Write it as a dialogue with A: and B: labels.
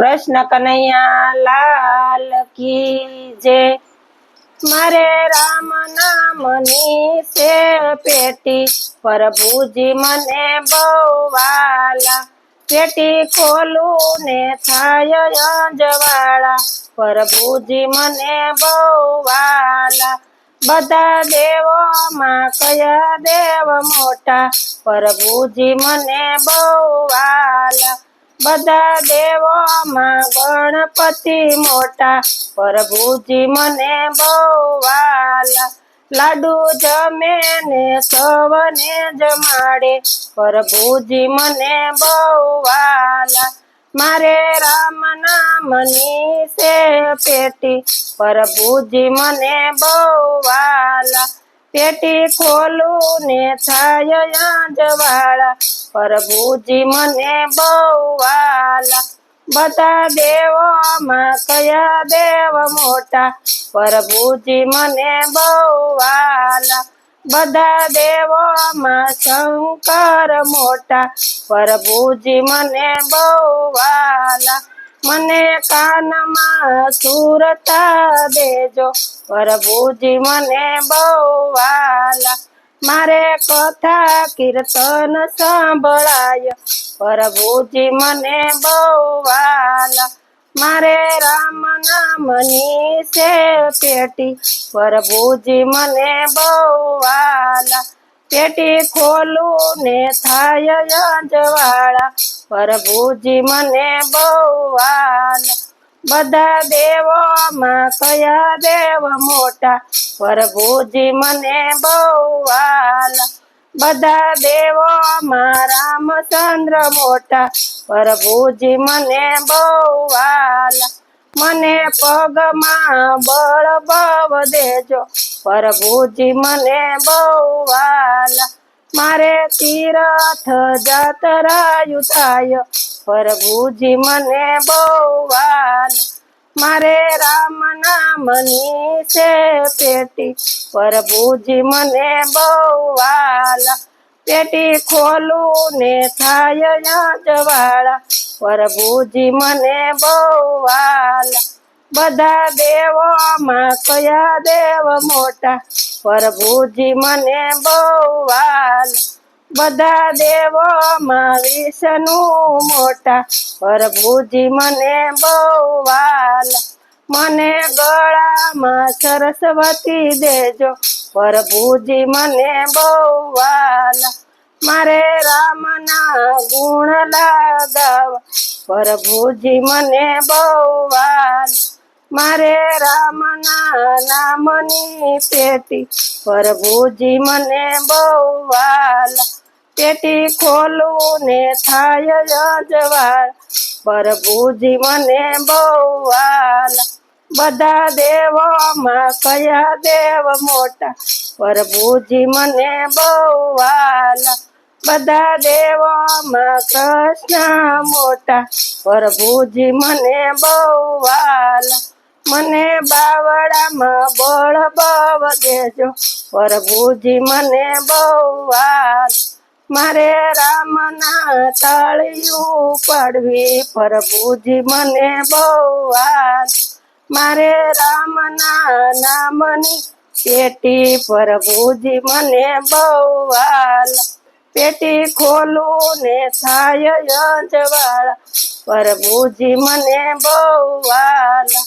A: કૃષ્ણ કનૈયા લાલ કી જે, મારે રામ નામની છે પેટી પ્રભુજી મને બહુ વાલા પેટી ખોલું ને થાય અંજવાળા પ્રભુજી મને બહુ વાલા બધા દેવોમાં કયા દેવ મોટા પ્રભુજી મને બહુ વાલા બધા દેવોમાં ગણપતિ મોટા, પ્રભુજી મને બહુ વાલા. લાડુ જમે ને સૌને જમાડે, પ્રભુજી મને બહુ વાલા. મારે રામ નામની છે પેટી, પ્રભુજી મને બહુ વાલા. પેટી ખોલું ને થાય જવાળા પ્રભુજી મને બહુ વાલા. બધા દેવોમાં કયા દેવ મોટા? પ્રભુજી મને બહુ વાલા. બધા દેવોમાં શંકર મોટા. પ્રભુજી મને બહુ વાલા. મને કાનમાં સુરતા દેજો. પ્રભુજી મને બહુ વાલા. મારે કથા કીર્તન સાંભળાય. પ્રભુજી મને બહુ વાલા મારે રામ નામની છે પેટી. પ્રભુજી મને બહુ વાલા પેટી ખોલું ને થાય અંજવાળા. પ્રભુજી મને બહુ વાલા બધા દેવોમાં કયા દેવ મોટા? પ્રભુજી મને બહુ વાલા. બધા દેવોમાં રામચંદ્ર મોટા. પ્રભુજી મને બહુ વાલા. મને પગમાં બળ બવ દેજો. પ્રભુજી મને બહુ વાલા. મારે તીરથ જાતરાયું થાય પ્રભુજી મને બહુ વાલા મારે રામ નામની છે પેટી, પ્રભુજી મને બહુ વાલા પેટી ખોલું ને થાય જવાળા પ્રભુજી મને બહુ વાલા બધા દેવોમાં કયા દેવ મોટા? પ્રભુજી મને બહુ વાલ. બધા દેવોમાં વિષ્ણુ મોટા. પ્રભુજી મને બહુ વાલ. મને ગળામાં સરસ્વતી દેજો. પ્રભુજી મને બહુ વાલ. મારે રામના ગુણ લાગાવા. પ્રભુજી મને બહુ વાલા. મારે રામના નામની પેટી પ્રભુજી મને બહુ વાલા. પેટી ખોલું ને થાય અજવાળ. પ્રભુજી મને બહુ વાલા. બધા દેવોમાં કયા દેવ મોટા? પ્રભુજી મને બહુ વાલા. બધા દેવોમાં કૃષ્ણ મોટા? પ્રભુજી મને બહુ વાલા. મને બાવળામાં બળ બવ દેજો. પ્રભુજી મને બહુ વાલા મારે રામના તળિયું પડવી. પ્રભુજી મને બહુ વાલા મારે રામના નામની પેટી. પ્રભુજી મને બહુ વાલા પેટી ખોલું ને થાય અંજવાળા. પ્રભુજી મને બહુ વાલા